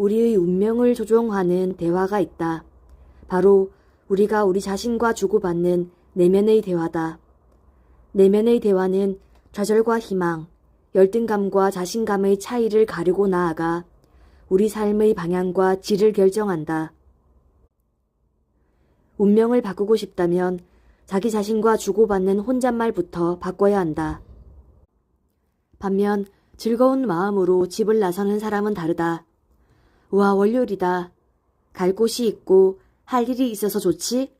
우리의 운명을 조종하는 대화가 있다. 바로 우리가 우리 자신과 주고받는 내면의 대화다. 내면의 대화는 좌절과 희망, 열등감과 자신감의 차이를 가르고 나아가 우리 삶의 방향과 질을 결정한다. 운명을 바꾸고 싶다면 자기 자신과 주고받는 혼잣말부터 바꿔야 한다. 반면 즐거운 마음으로 집을 나서는 사람은 다르다. 와, 월요일이다. 갈 곳이 있고 할 일이 있어서 좋지?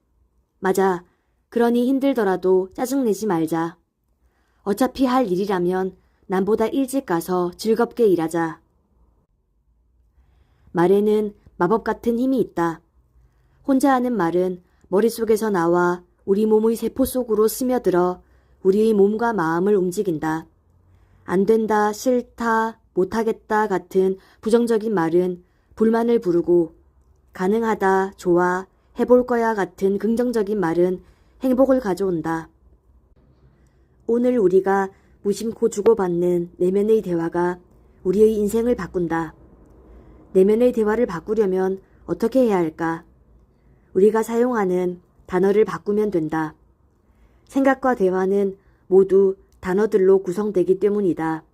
맞아. 그러니 힘들더라도 짜증내지 말자. 어차피 할 일이라면 남보다 일찍 가서 즐겁게 일하자. 말에는 마법 같은 힘이 있다. 혼자 하는 말은 머릿속에서 나와 우리 몸의 세포 속으로 스며들어 우리의 몸과 마음을 움직인다. 안 된다, 싫다, 못하겠다 같은 부정적인 말은 불만을 부르고 가능하다, 좋아, 해볼 거야 같은 긍정적인 말은 행복을 가져온다. 오늘 우리가 무심코 주고받는 내면의 대화가 우리의 인생을 바꾼다. 내면의 대화를 바꾸려면 어떻게 해야 할까? 우리가 사용하는 단어를 바꾸면 된다. 생각과 대화는 모두 단어들로 구성되기 때문이다.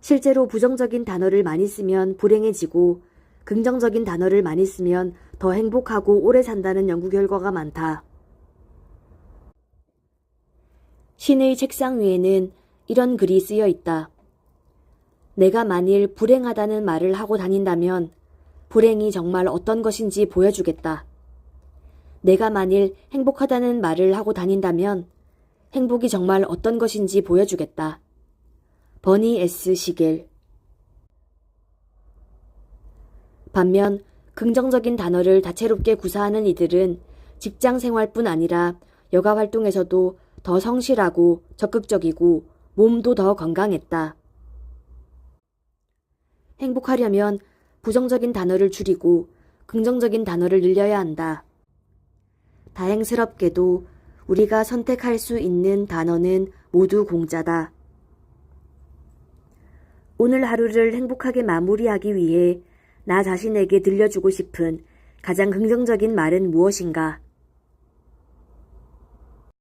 실제로 부정적인 단어를 많이 쓰면 불행해지고 긍정적인 단어를 많이 쓰면 더 행복하고 오래 산다는 연구 결과가 많다. 신의 책상 위에는 이런 글이 쓰여 있다. 내가 만일 불행하다는 말을 하고 다닌다면 불행이 정말 어떤 것인지 보여주겠다. 내가 만일 행복하다는 말을 하고 다닌다면 행복이 정말 어떤 것인지 보여주겠다. 버니 S. 시겔 반면 긍정적인 단어를 다채롭게 구사하는 이들은 직장 생활뿐 아니라 여가 활동에서도 더 성실하고 적극적이고 몸도 더 건강했다. 행복하려면 부정적인 단어를 줄이고 긍정적인 단어를 늘려야 한다. 다행스럽게도 우리가 선택할 수 있는 단어는 모두 공짜다. 오늘 하루를 행복하게 마무리하기 위해 나 자신에게 들려주고 싶은 가장 긍정적인 말은 무엇인가?